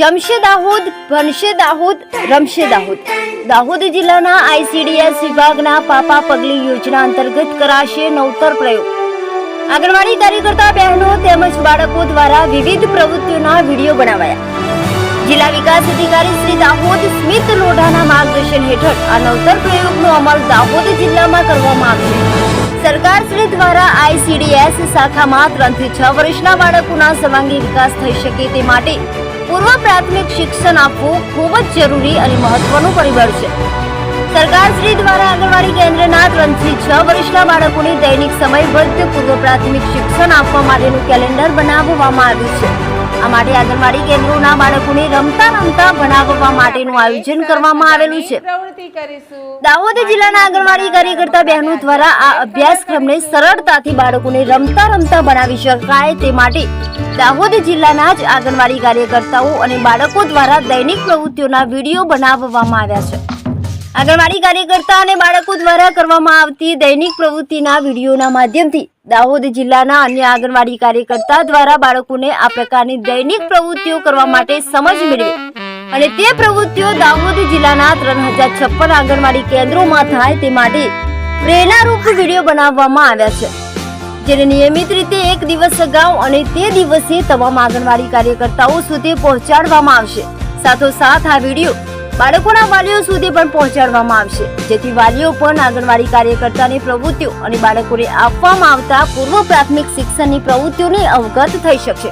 જમશે દાહોદ ભણશે દાહોદ, રમશે દાહોદ. દાહોદ જિલ્લાના આઈસીડીએસ વિભાગના પાપા પગલી યોજના અંતર્ગત કરાશે નવતર પ્રયોગ. આંગણવાડી કાર્યકર્તા બહેનો તેમજ બાળકો દ્વારા વિવિધ પ્રવૃત્તિઓના વીડિયો બનાવાયા. જિલ્લા વિકાસ અધિકારી શ્રી દાહોદ સ્મિત લોઢાના માર્ગદર્શન હેઠળ આ નવતર પ્રયોગનો અમલ દાહોદ જિલ્લામાં કરવામાં આવશે. સરકાર શ્રી દ્વારા આઈસીડીએસ શાખામાં ત્રણથી છ વર્ષના બાળકોના સર્વાંગી વિકાસ થઈ શકે તે માટે પૂર્વ પ્રાથમિક શિક્ષણ આપવું ખૂબ જ જરૂરી અને મહત્વનું પરિબળ છે. સરકાર શ્રી દ્વારા આંગણવાડી કેન્દ્રના ત્રણ છ વર્ષના બાળકોને દૈનિક સમયબદ્ધ પૂર્વ પ્રાથમિક શિક્ષણ આપવા માટેનું કેલેન્ડર બનાવવામાં આવ્યું છે. આ માટે આંગણવાડી કેન્દ્રોના બાળકોને રમતા રમતા ભણાવવા માટેનું આયોજન કરવામાં આવેલું છે. દાહોદ જિલ્લાના આંગણવાડી કાર્યકર્તા બહેનો દ્વારા આ અભ્યાસક્રમને સરળતાથી બાળકોને રમતા રમતા બનાવી શકાય તે માટે દાહોદ જિલ્લાના જ આંગણવાડી કાર્યકર્તાઓ અને બાળકો દ્વારા દૈનિક પ્રવૃત્તિઓના વીડિયો બનાવવામાં આવ્યા છે. આંગણવાડી કાર્યકર્તા અને બાળકો દ્વારા કરવામાં આવતી દૈનિક પ્રવૃત્તિના વિડીયોના માધ્યમથી દાહોદ જિલ્લાના અન્ય આંગણવાડી કાર્યકર્તા દ્વારા બાળકોને આ પ્રકારની દૈનિક પ્રવૃત્તિઓ કરવા માટે સમજ મેળવે. અને તે પ્રવૃત્તિઓ દાહોદ જિલ્લાના ત્રણ હજાર છપ્પન આંગણવાડી કેન્દ્રોમાં થાય તે માટે પ્રેરણારૂપ વીડિયો બનાવવામાં આવ્યા છે. જેને નિયમિત રીતે એક દિવસ અગાઉ અને તે દિવસે તમામ આંગણવાડી કાર્યકર્તાઓ સુધી પહોંચાડવામાં આવશે. સાથોસાથ આ વીડિયો બાળકોના વાલીઓ સુધી પણ પહોંચાડવામાં આવશે. જેથી વાલીઓ પણ આંગણવાડી કાર્યકર્તાની પ્રવૃત્તિઓ અને બાળકોને આપવામાં આવતા પૂર્વ પ્રાથમિક શિક્ષણની પ્રવૃત્તિઓને અવગત થઈ શકશે.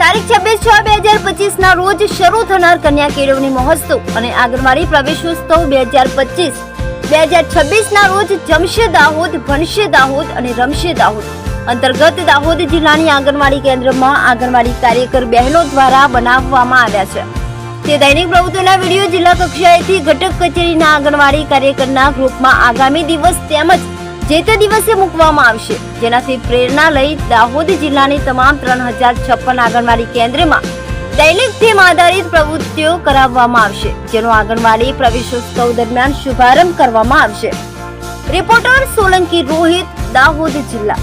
તારીખ છવ્વીસ છ બે હજાર પચીસ ના રોજ શરૂ થનાર કન્યા કેળવણી મહોત્સવ અને આંગણવાડી પ્રવેશોત્સવ બે હજાર પચીસ. બે હજાર છવ્વીસ ના રોજ જમશે દાહોદ, ભણશે દાહોદ અને રમશે દાહોદ. અંતર્ગત દાહોદ જિલ્લાની આંગણવાડી કેન્દ્રમાં આંગણવાડી કાર્યકર બહેનો દ્વારા બનાવવામાં આવ્યા છે. તે દૈનિક પ્રવૃત્તિઓના વીડિયો જિલ્લા કક્ષાએથી ઘટક કચેરીના આંગણવાડી કાર્યકરના ગ્રુપમાં આગામી દિવસ તેમજ જે તે દિવસે મૂકવામાં આવશે. જેનાથી પ્રેરણા લઈ દાહોદ જિલ્લાની તમામ ત્રણ હજાર છપ્પન આંગણવાડી કેન્દ્રમાં દૈનિક થીમ આધારિત પ્રવૃત્તિઓ કરાવવામાં આવશે, જેનો આંગણવાડી પ્રવેશોત્સવ દરમિયાન શુભારંભ કરવામાં આવશે. રિપોર્ટર સોલંકી રોહિત, દાહોદ જિલ્લા.